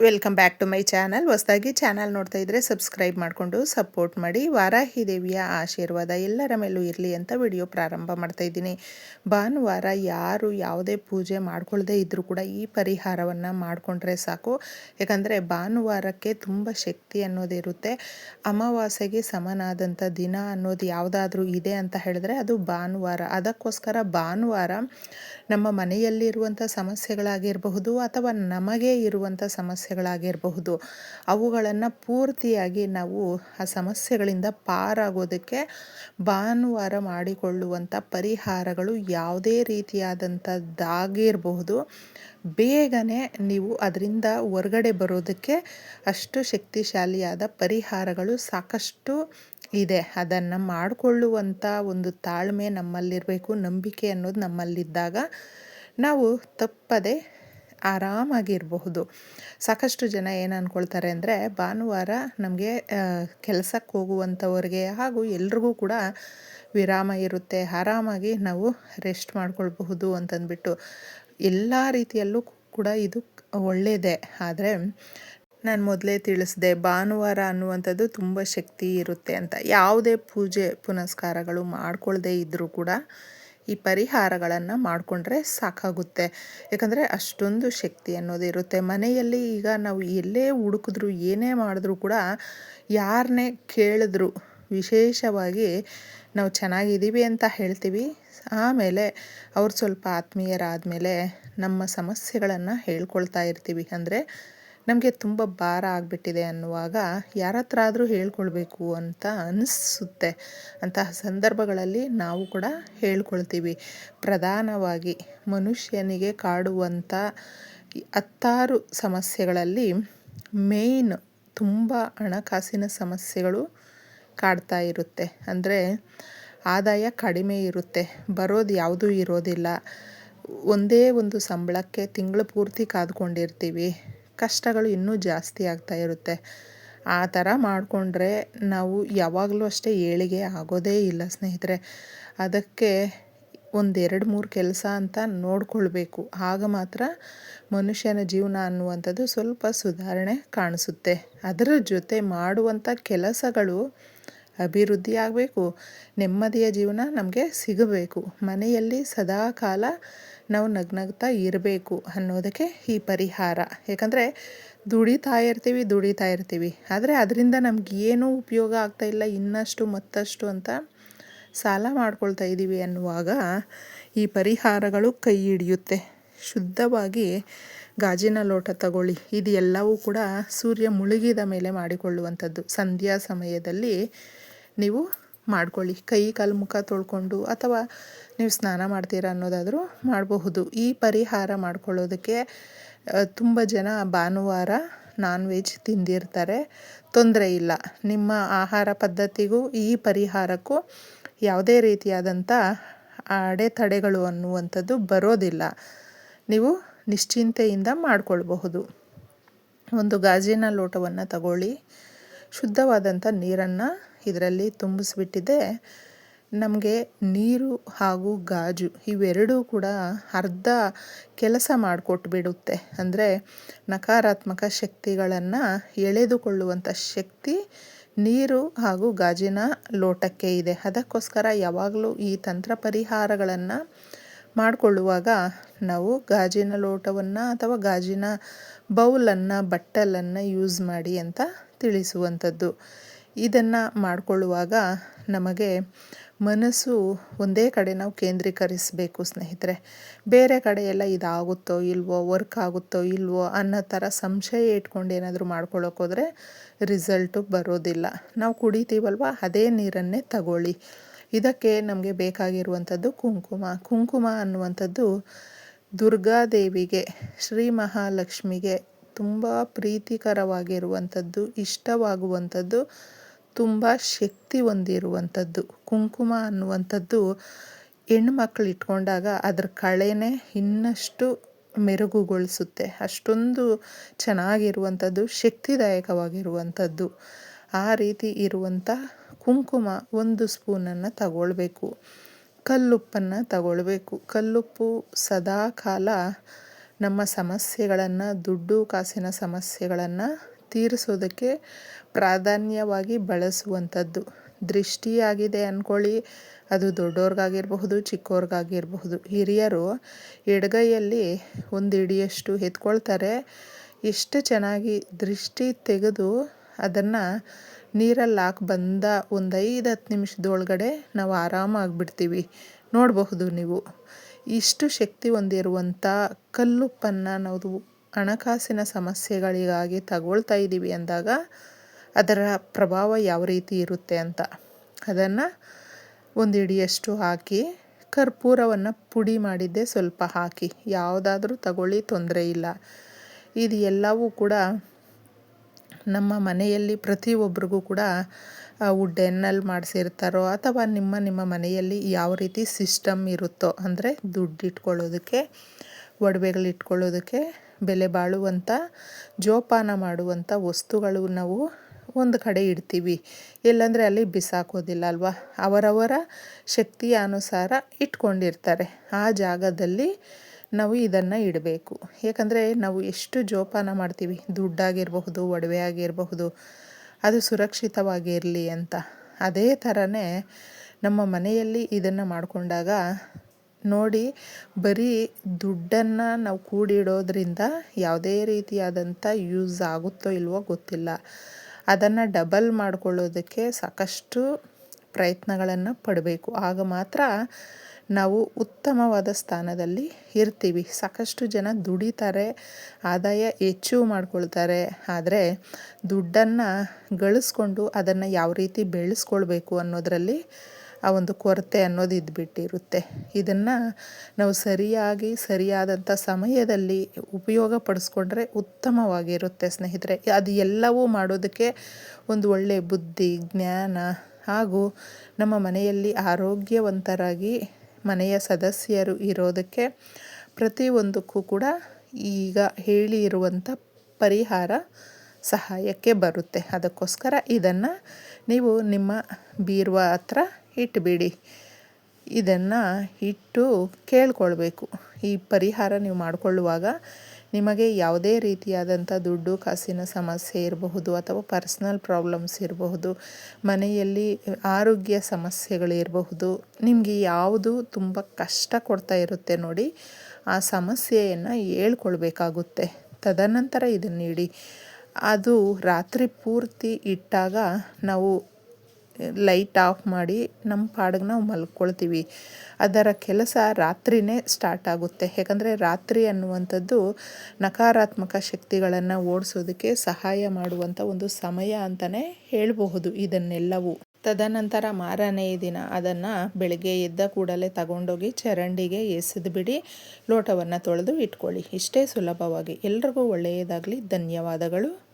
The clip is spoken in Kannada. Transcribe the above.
Welcome back to my channel ಹೊಸದಾಗಿ ಚಾನಲ್ ನೋಡ್ತಾ ಇದ್ದರೆ ಸಬ್ಸ್ಕ್ರೈಬ್ ಮಾಡಿಕೊಂಡು ಸಪೋರ್ಟ್ ಮಾಡಿ. ವಾರಾಹಿ ದೇವಿಯ ಆಶೀರ್ವಾದ ಎಲ್ಲರ ಮೇಲೂ ಇರಲಿ ಅಂತ ವಿಡಿಯೋ ಪ್ರಾರಂಭ ಮಾಡ್ತಾ ಇದ್ದೀನಿ. ಭಾನುವಾರ ಯಾರು ಯಾವುದೇ ಪೂಜೆ ಮಾಡ್ಕೊಳ್ಳದೆ ಇದ್ದರೂ ಕೂಡ ಈ ಪರಿಹಾರವನ್ನು ಮಾಡಿಕೊಂಡ್ರೆ ಸಾಕು. ಯಾಕಂದರೆ ಭಾನುವಾರಕ್ಕೆ ತುಂಬ ಶಕ್ತಿ ಅನ್ನೋದಿರುತ್ತೆ ಅಮಾವಾಸ್ಯೆಗೆ ಸಮನಾದಂಥ ದಿನ ಅನ್ನೋದು ಯಾವುದಾದ್ರೂ ಇದೆ ಅಂತ ಹೇಳಿದ್ರೆ ಅದು ಭಾನುವಾರ. ಅದಕ್ಕೋಸ್ಕರ ಭಾನುವಾರ ನಮ್ಮ ಮನೆಯಲ್ಲಿರುವಂಥ ಸಮಸ್ಯೆಗಳಾಗಿರಬಹುದು ಅಥವಾ ನಮಗೆ ಇರುವಂಥ ಸಮಸ್ಯೆಗಳಾಗಿರಬಹುದು. ಅವುಗಳನ್ನು ಪೂರ್ತಿಯಾಗಿ ನಾವು ಆ ಸಮಸ್ಯೆಗಳಿಂದ ಪಾರಾಗೋದಕ್ಕೆ ಭಾನುವಾರ ಮಾಡಿಕೊಳ್ಳುವಂಥ ಪರಿಹಾರಗಳು ಯಾವುದೇ ರೀತಿಯಾದಂಥದ್ದಾಗಿರಬಹುದು ಬೇಗನೆ ನೀವು ಅದರಿಂದ ಹೊರಗಡೆ ಬರೋದಕ್ಕೆ ಅಷ್ಟು ಶಕ್ತಿಶಾಲಿಯಾದ ಪರಿಹಾರಗಳು ಸಾಕಷ್ಟು ಇದೆ. ಅದನ್ನು ಮಾಡಿಕೊಳ್ಳುವಂಥ ಒಂದು ತಾಳ್ಮೆ ನಮ್ಮಲ್ಲಿರಬೇಕು, ನಂಬಿಕೆ ಅನ್ನೋದು ನಮ್ಮಲ್ಲಿದ್ದಾಗ ನಾವು ತಪ್ಪದೆ ಆರಾಮಾಗಿರಬಹುದು. ಸಾಕಷ್ಟು ಜನ ಏನು ಅಂದ್ಕೊಳ್ತಾರೆ ಅಂದರೆ ಭಾನುವಾರ ನಮಗೆ ಕೆಲಸಕ್ಕೆ ಹೋಗುವಂಥವ್ರಿಗೆ ಹಾಗೂ ಎಲ್ರಿಗೂ ಕೂಡ ವಿರಾಮ ಇರುತ್ತೆ. ಆರಾಮಾಗಿ ನಾವು ರೆಸ್ಟ್ ಮಾಡ್ಕೊಳ್ಬಹುದು ಅಂತಂದ್ಬಿಟ್ಟು ಎಲ್ಲ ರೀತಿಯಲ್ಲೂ ಕೂಡ ಇದು ಒಳ್ಳೆಯದೇ ಆದರೆ ನಾನು ಮೊದಲೇ ತಿಳಿಸಿದೆ, ಭಾನುವಾರ ಅನ್ನುವಂಥದ್ದು ತುಂಬ ಶಕ್ತಿ ಇರುತ್ತೆ ಅಂತ. ಯಾವುದೇ ಪೂಜೆ ಪುನಸ್ಕಾರಗಳು ಮಾಡ್ಕೊಳ್ಳದೇ ಇದ್ದರೂ ಕೂಡ ಈ ಪರಿಹಾರಗಳನ್ನು ಮಾಡಿಕೊಂಡ್ರೆ ಸಾಕಾಗುತ್ತೆ. ಯಾಕಂದರೆ ಅಷ್ಟೊಂದು ಶಕ್ತಿ ಅನ್ನೋದು ಇರುತ್ತೆ. ಮನೆಯಲ್ಲಿ ಈಗ ನಾವು ಎಲ್ಲೇ ಹುಡುಕಿದ್ರು, ಏನೇ ಮಾಡಿದ್ರೂ ಕೂಡ ಯಾರನ್ನೇ ಕೇಳಿದ್ರು ವಿಶೇಷವಾಗಿ ನಾವು ಚೆನ್ನಾಗಿದ್ದೀವಿ ಅಂತ ಹೇಳ್ತೀವಿ. ಆಮೇಲೆ ಅವ್ರು ಸ್ವಲ್ಪ ಆತ್ಮೀಯರಾದ ಮೇಲೆ ನಮ್ಮ ಸಮಸ್ಯೆಗಳನ್ನು ಹೇಳ್ಕೊಳ್ತಾ ಇರ್ತೀವಿ. ಅಂದರೆ ನಮಗೆ ತುಂಬ ಭಾರ ಆಗಿಬಿಟ್ಟಿದೆ ಅನ್ನುವಾಗ ಯಾರ ಹತ್ರ ಆದರೂ ಹೇಳ್ಕೊಳ್ಬೇಕು ಅಂತ ಅನಿಸುತ್ತೆ. ಅಂತಹ ಸಂದರ್ಭಗಳಲ್ಲಿ ನಾವು ಕೂಡ ಹೇಳ್ಕೊಳ್ತೀವಿ. ಪ್ರಧಾನವಾಗಿ ಮನುಷ್ಯನಿಗೆ ಕಾಡುವಂಥ ಹತ್ತಾರು ಸಮಸ್ಯೆಗಳಲ್ಲಿ ಮೇಯ್ನ್ ತುಂಬ ಹಣಕಾಸಿನ ಸಮಸ್ಯೆಗಳು ಕಾಡ್ತಾ ಇರುತ್ತೆ. ಅಂದರೆ ಆದಾಯ ಕಡಿಮೆ ಇರುತ್ತೆ. ಬರೋದು ಯಾವುದೂ ಇರೋದಿಲ್ಲ. ಒಂದೇ ಒಂದು ಸಂಬಳಕ್ಕೆ ತಿಂಗಳು ಪೂರ್ತಿ ಕಾದ್ಕೊಂಡಿರ್ತೀವಿ. ಕಷ್ಟಗಳು ಇನ್ನೂ ಜಾಸ್ತಿ ಆಗ್ತಾ ಇರುತ್ತೆ. ಆ ಥರ ಮಾಡಿಕೊಂಡ್ರೆ ನಾವು ಯಾವಾಗಲೂ ಅಷ್ಟೇ ಏಳಿಗೆ ಆಗೋದೇ ಇಲ್ಲ ಸ್ನೇಹಿತರೆ. ಅದಕ್ಕೆ ಒಂದೆರಡು ಮೂರು ಕೆಲಸ ಅಂತ ನೋಡಿಕೊಳ್ಬೇಕು. ಆಗ ಮಾತ್ರ ಮನುಷ್ಯನ ಜೀವನ ಅನ್ನುವಂಥದ್ದು ಸ್ವಲ್ಪ ಸುಧಾರಣೆ ಕಾಣಿಸುತ್ತೆ. ಅದರ ಜೊತೆ ಮಾಡುವಂಥ ಕೆಲಸಗಳು ಅಭಿವೃದ್ಧಿ ಆಗಬೇಕು, ನೆಮ್ಮದಿಯ ಜೀವನ ನಮಗೆ ಸಿಗಬೇಕು. ಮನೆಯಲ್ಲಿ ಸದಾ ಕಾಲ ನಾವು ನಗ್ನಗ್ತಾ ಇರಬೇಕು ಅನ್ನೋದಕ್ಕೆ ಈ ಪರಿಹಾರ. ಯಾಕಂದರೆ ದುಡಿತಾ ಇರ್ತೀವಿ ದುಡಿತಾ ಇರ್ತೀವಿ. ಆದರೆ ಅದರಿಂದ ನಮ್ಗೆ ಏನೂ ಉಪಯೋಗ ಆಗ್ತಾ ಇಲ್ಲ, ಇನ್ನಷ್ಟು ಮತ್ತಷ್ಟು ಅಂತ ಸಾಲ ಮಾಡ್ಕೊಳ್ತಾ ಇದ್ದೀವಿ ಅನ್ನುವಾಗ ಈ ಪರಿಹಾರಗಳು ಕೈ ಹಿಡಿಯುತ್ತೆ. ಶುದ್ಧವಾಗಿ ಗಾಜಿನ ಲೋಟ ತಗೊಳ್ಳಿ. ಇದು ಎಲ್ಲವೂ ಕೂಡ ಸೂರ್ಯ ಮುಳುಗಿದ ಮೇಲೆ ಮಾಡಿಕೊಳ್ಳುವಂಥದ್ದು. ಸಂಧ್ಯಾ ಸಮಯದಲ್ಲಿ ನೀವು ಮಾಡ್ಕೊಳ್ಳಿ. ಕೈ, ಕಾಲು, ಮುಖ ತೊಳ್ಕೊಂಡು ಅಥವಾ ನೀವು ಸ್ನಾನ ಮಾಡ್ತೀರಾ ಅನ್ನೋದಾದರೂ ಮಾಡಬಹುದು. ಈ ಪರಿಹಾರ ಮಾಡ್ಕೊಳ್ಳೋದಕ್ಕೆ ತುಂಬ ಜನ ಭಾನುವಾರ ನಾನ್ ವೆಜ್ ತಿಂದಿರ್ತಾರೆ. ತೊಂದರೆ ಇಲ್ಲ. ನಿಮ್ಮ ಆಹಾರ ಪದ್ಧತಿಗೂ ಈ ಪರಿಹಾರಕ್ಕೂ ಯಾವುದೇ ರೀತಿಯಾದಂಥ ಅಡೆತಡೆಗಳು ಅನ್ನುವಂಥದ್ದು ಬರೋದಿಲ್ಲ. ನೀವು ನಿಶ್ಚಿಂತೆಯಿಂದ ಮಾಡಿಕೊಳ್ಬಹುದು. ಒಂದು ಗಾಜಿನ ಲೋಟವನ್ನು ತಗೊಳ್ಳಿ. ಶುದ್ಧವಾದಂಥ ನೀರನ್ನು ಇದರಲ್ಲಿ ತುಂಬಿಸ್ಬಿಟ್ಟಿದೆ. ನಮಗೆ ನೀರು ಹಾಗೂ ಗಾಜು ಇವೆರಡೂ ಕೂಡ ಅರ್ಧ ಕೆಲಸ ಮಾಡಿಕೊಟ್ಬಿಡುತ್ತೆ. ಅಂದರೆ ನಕಾರಾತ್ಮಕ ಶಕ್ತಿಗಳನ್ನು ಎಳೆದುಕೊಳ್ಳುವಂಥ ಶಕ್ತಿ ನೀರು ಹಾಗೂ ಗಾಜಿನ ಲೋಟಕ್ಕೆ ಇದೆ. ಅದಕ್ಕೋಸ್ಕರ ಯಾವಾಗಲೂ ಈ ತಂತ್ರ ಪರಿಹಾರಗಳನ್ನು ಮಾಡಿಕೊಳ್ಳುವಾಗ ನಾವು ಗಾಜಿನ ಲೋಟವನ್ನು ಅಥವಾ ಗಾಜಿನ ಬೌಲನ್ನು, ಬಟ್ಟಲನ್ನು ಯೂಸ್ ಮಾಡಿ ಅಂತ ತಿಳಿಸುವಂಥದ್ದು. ಇದನ್ನು ಮಾಡಿಕೊಳ್ಳುವಾಗ ನಮಗೆ ಮನಸ್ಸು ಒಂದೇ ಕಡೆ ನಾವು ಕೇಂದ್ರೀಕರಿಸಬೇಕು ಸ್ನೇಹಿತರೆ. ಬೇರೆ ಕಡೆ ಎಲ್ಲ ಇದಾಗುತ್ತೋ ಇಲ್ವೋ ವರ್ಕ್ ಆಗುತ್ತೋ ಇಲ್ವೋ ಅನ್ನೋ ಥರ ಸಂಶಯ ಇಟ್ಕೊಂಡು ಏನಾದರೂ ಮಾಡ್ಕೊಳ್ಳೋಕೆ ರಿಸಲ್ಟು ಬರೋದಿಲ್ಲ. ನಾವು ಕುಡಿತೀವಲ್ವ? ಅದೇ ನೀರನ್ನೇ ತಗೊಳ್ಳಿ. ಇದಕ್ಕೆ ನಮಗೆ ಬೇಕಾಗಿರುವಂಥದ್ದು ಕುಂಕುಮ. ಕುಂಕುಮ ಅನ್ನುವಂಥದ್ದು ದುರ್ಗಾದೇವಿಗೆ, ಶ್ರೀ ಮಹಾಲಕ್ಷ್ಮಿಗೆ ತುಂಬ ಪ್ರೀತಿಕರವಾಗಿರುವಂಥದ್ದು, ಇಷ್ಟವಾಗುವಂಥದ್ದು, ತುಂಬ ಶಕ್ತಿ ಹೊಂದಿರುವಂಥದ್ದು, ಕುಂಕುಮ ಅನ್ನುವಂಥದ್ದು ಹೆಣ್ಮಕ್ಳು ಇಟ್ಕೊಂಡಾಗ ಅದ್ರ ಕಳೆನೇ ಇನ್ನಷ್ಟು ಮೆರುಗುಗೊಳಿಸುತ್ತೆ. ಅಷ್ಟೊಂದು ಚೆನ್ನಾಗಿರುವಂಥದ್ದು, ಶಕ್ತಿದಾಯಕವಾಗಿರುವಂಥದ್ದು. ಆ ರೀತಿ ಇರುವಂಥ ಕುಂಕುಮ ಒಂದು ಸ್ಪೂನನ್ನು ತಗೊಳ್ಬೇಕು. ಕಲ್ಲುಪ್ಪನ್ನು ತಗೊಳ್ಬೇಕು. ಕಲ್ಲುಪ್ಪು ಸದಾ ಕಾಲ ನಮ್ಮ ಸಮಸ್ಯೆಗಳನ್ನು, ದುಡ್ಡು ಕಾಸಿನ ಸಮಸ್ಯೆಗಳನ್ನು ತೀರಿಸೋದಕ್ಕೆ ಪ್ರಾಧಾನ್ಯವಾಗಿ ಬಳಸುವಂಥದ್ದು. ದೃಷ್ಟಿಯಾಗಿದೆ ಅಂದ್ಕೊಳ್ಳಿ ಅದು ದೊಡ್ಡವ್ರಿಗಾಗಿರಬಹುದು ಚಿಕ್ಕವ್ರಿಗಾಗಿರಬಹುದು ಹಿರಿಯರು ಎಡಗೈಯಲ್ಲಿ ಒಂದು ಹಿಡಿಯಷ್ಟು ಎತ್ಕೊಳ್ತಾರೆ. ಎಷ್ಟು ಚೆನ್ನಾಗಿ ದೃಷ್ಟಿ ತೆಗೆದು ಅದನ್ನು ನೀರಲ್ಲಿ ಹಾಕಿ ಬಂದ ಒಂದು ಐದು ಹತ್ತು ನಿಮಿಷದೊಳಗಡೆ ನಾವು ಆರಾಮಾಗಿಬಿಡ್ತೀವಿ. ನೋಡಬಹುದು ನೀವು. ಇಷ್ಟು ಶಕ್ತಿ ಹೊಂದಿರುವಂಥ ಕಲ್ಲುಪ್ಪನ್ನು ನಾವು ಹಣಕಾಸಿನ ಸಮಸ್ಯೆಗಳಿಗಾಗಿ ತಗೊಳ್ತಾ ಇದ್ದೀವಿ ಅಂದಾಗ ಅದರ ಪ್ರಭಾವ ಯಾವ ರೀತಿ ಇರುತ್ತೆ ಅಂತ ಅದನ್ನು ಒಂದು ಹಿಡಿಯಷ್ಟು ಹಾಕಿ ಕರ್ಪೂರವನ್ನು ಪುಡಿ ಮಾಡಿದ್ದೆ ಸ್ವಲ್ಪ ಹಾಕಿ, ಯಾವುದಾದ್ರೂ ತಗೊಳ್ಳಿ ತೊಂದರೆ ಇಲ್ಲ. ಇದು ಎಲ್ಲವೂ ಕೂಡ ನಮ್ಮ ಮನೆಯಲ್ಲಿ ಪ್ರತಿಯೊಬ್ಬರಿಗೂ ಕೂಡ ವುಡ್ಡೆನ್ನಲ್ಲಿ ಮಾಡಿಸಿರ್ತಾರೋ ಅಥವಾ ನಿಮ್ಮ ನಿಮ್ಮ ಮನೆಯಲ್ಲಿ ಯಾವ ರೀತಿ ಸಿಸ್ಟಮ್ ಇರುತ್ತೋ, ಅಂದರೆ ದುಡ್ಡು ಇಟ್ಕೊಳ್ಳೋದಕ್ಕೆ, ಒಡವೆಗಳು ಇಟ್ಕೊಳ್ಳೋದಕ್ಕೆ, ಬೆಲೆ ಬಾಳುವಂಥ ಜೋಪಾನ ಮಾಡುವಂಥ ವಸ್ತುಗಳು ನಾವು ಒಂದು ಕಡೆ ಇಡ್ತೀವಿ. ಇಲ್ಲಾಂದರೆ ಅಲ್ಲಿ ಬಿಸಾಕೋದಿಲ್ಲ ಅಲ್ವಾ? ಅವರವರ ಶಕ್ತಿಯ ಅನುಸಾರ ಇಟ್ಕೊಂಡಿರ್ತಾರೆ. ಆ ಜಾಗದಲ್ಲಿ ನಾವು ಇದನ್ನು ಇಡಬೇಕು. ಏಕೆಂದರೆ ನಾವು ಎಷ್ಟು ಜೋಪಾನ ಮಾಡ್ತೀವಿ. ದುಡ್ಡಾಗಿರಬಹುದು ಒಡವೆ ಆಗಿರಬಹುದು ಅದು ಸುರಕ್ಷಿತವಾಗಿರಲಿ ಅಂತ. ಅದೇ ಥರನೇ ನಮ್ಮ ಮನೆಯಲ್ಲಿ ಇದನ್ನು ಮಾಡಿಕೊಂಡಾಗ ನೋಡಿ ಬರೀ ದುಡ್ಡನ್ನು ನಾವು ಕೂಡಿಡೋದ್ರಿಂದ ಯಾವುದೇ ರೀತಿಯಾದಂಥ ಯೂಸ್ ಆಗುತ್ತೋ ಇಲ್ವೋ ಗೊತ್ತಿಲ್ಲ. ಅದನ್ನು ಡಬಲ್ ಮಾಡಿಕೊಳ್ಳೋದಕ್ಕೆ ಸಾಕಷ್ಟು ಪ್ರಯತ್ನಗಳನ್ನು ಪಡಬೇಕು. ಆಗ ಮಾತ್ರ ನಾವು ಉತ್ತಮವಾದ ಸ್ಥಾನದಲ್ಲಿ ಇರ್ತೀವಿ. ಸಾಕಷ್ಟು ಜನ ದುಡಿತಾರೆ, ಆದಾಯ ಹೆಚ್ಚು ಮಾಡ್ಕೊಳ್ತಾರೆ. ಆದರೆ ದುಡ್ಡನ್ನು ಗಳಿಸ್ಕೊಂಡು ಅದನ್ನು ಯಾವ ರೀತಿ ಬೆಳೆಸ್ಕೊಳ್ಬೇಕು ಅನ್ನೋದರಲ್ಲಿ ಆ ಒಂದು ಕೊರತೆ ಅನ್ನೋದು ಇದ್ಬಿಟ್ಟಿರುತ್ತೆ. ಇದನ್ನು ನಾವು ಸರಿಯಾಗಿ ಸರಿಯಾದಂಥ ಸಮಯದಲ್ಲಿ ಉಪಯೋಗ ಪಡಿಸ್ಕೊಂಡ್ರೆ ಉತ್ತಮವಾಗಿರುತ್ತೆ ಸ್ನೇಹಿತರೆ. ಅದು ಎಲ್ಲವೂ ಮಾಡೋದಕ್ಕೆ ಒಂದು ಒಳ್ಳೆಯ ಬುದ್ಧಿ, ಜ್ಞಾನ ಹಾಗೂ ನಮ್ಮ ಮನೆಯಲ್ಲಿ ಆರೋಗ್ಯವಂತರಾಗಿ ಮನೆಯ ಸದಸ್ಯರು ಇರೋದಕ್ಕೆ ಪ್ರತಿಯೊಂದಕ್ಕೂ ಕೂಡ ಈಗ ಹೇಳಿರುವಂಥ ಪರಿಹಾರ ಸಹಾಯಕ್ಕೆ ಬರುತ್ತೆ. ಅದಕ್ಕೋಸ್ಕರ ಇದನ್ನು ನೀವು ನಿಮ್ಮ ಬೀರುವ ಹತ್ರ ಇಟ್ಬಿಡಿ. ಇದನ್ನು ಇಟ್ಟು ಕೇಳ್ಕೊಳ್ಬೇಕು. ಈ ಪರಿಹಾರ ನೀವು ಮಾಡಿಕೊಳ್ಳುವಾಗ ನಿಮಗೆ ಯಾವುದೇ ರೀತಿಯಾದಂಥ ದುಡ್ಡು, ಕಾಸಿನ ಸಮಸ್ಯೆ ಇರಬಹುದು ಅಥವಾ ಪರ್ಸ್ನಲ್ ಪ್ರಾಬ್ಲಮ್ಸ್ ಇರಬಹುದು, ಮನೆಯಲ್ಲಿ ಆರೋಗ್ಯ ಸಮಸ್ಯೆಗಳಿರಬಹುದು ನಿಮಗೆ ಯಾವುದು ತುಂಬ ಕಷ್ಟ ಕೊಡ್ತಾ ಇರುತ್ತೆ ನೋಡಿ, ಆ ಸಮಸ್ಯೆಯನ್ನು ಹೇಳ್ಕೊಳ್ಬೇಕಾಗುತ್ತೆ. ತದನಂತರ ಇದನ್ನು ಇಡಿ ಅದು ರಾತ್ರಿ ಪೂರ್ತಿ ಇಟ್ಟಾಗ ನಾವು ಲೈಟ್ ಆಫ್ ಮಾಡಿ ನಮ್ಮ ಪಾಡಿಗೆ ನಾವು ಮಲ್ಕೊಳ್ತೀವಿ. ಅದರ ಕೆಲಸ ರಾತ್ರಿನೇ ಸ್ಟಾರ್ಟ್ ಆಗುತ್ತೆ. ಯಾಕಂದರೆ ರಾತ್ರಿ ಅನ್ನುವಂಥದ್ದು ನಕಾರಾತ್ಮಕ ಶಕ್ತಿಗಳನ್ನು ಓಡಿಸೋದಕ್ಕೆ ಸಹಾಯ ಮಾಡುವಂಥ ಒಂದು ಸಮಯ ಅಂತಲೇ ಹೇಳಬಹುದು ಇದನ್ನೆಲ್ಲವೂ. ತದನಂತರ ಮಾರನೇ ದಿನ ಅದನ್ನು ಬೆಳಗ್ಗೆ ಎದ್ದ ಕೂಡಲೇ ತಗೊಂಡೋಗಿ ಚರಂಡಿಗೆ ಎಸೆದು ಬಿಡಿ, ಲೋಟವನ್ನು ತೊಳೆದು ಇಟ್ಕೊಳ್ಳಿ. ಇಷ್ಟೇ ಸುಲಭವಾಗಿ. ಎಲ್ರಿಗೂ ಒಳ್ಳೆಯದಾಗಲಿ. ಧನ್ಯವಾದಗಳು.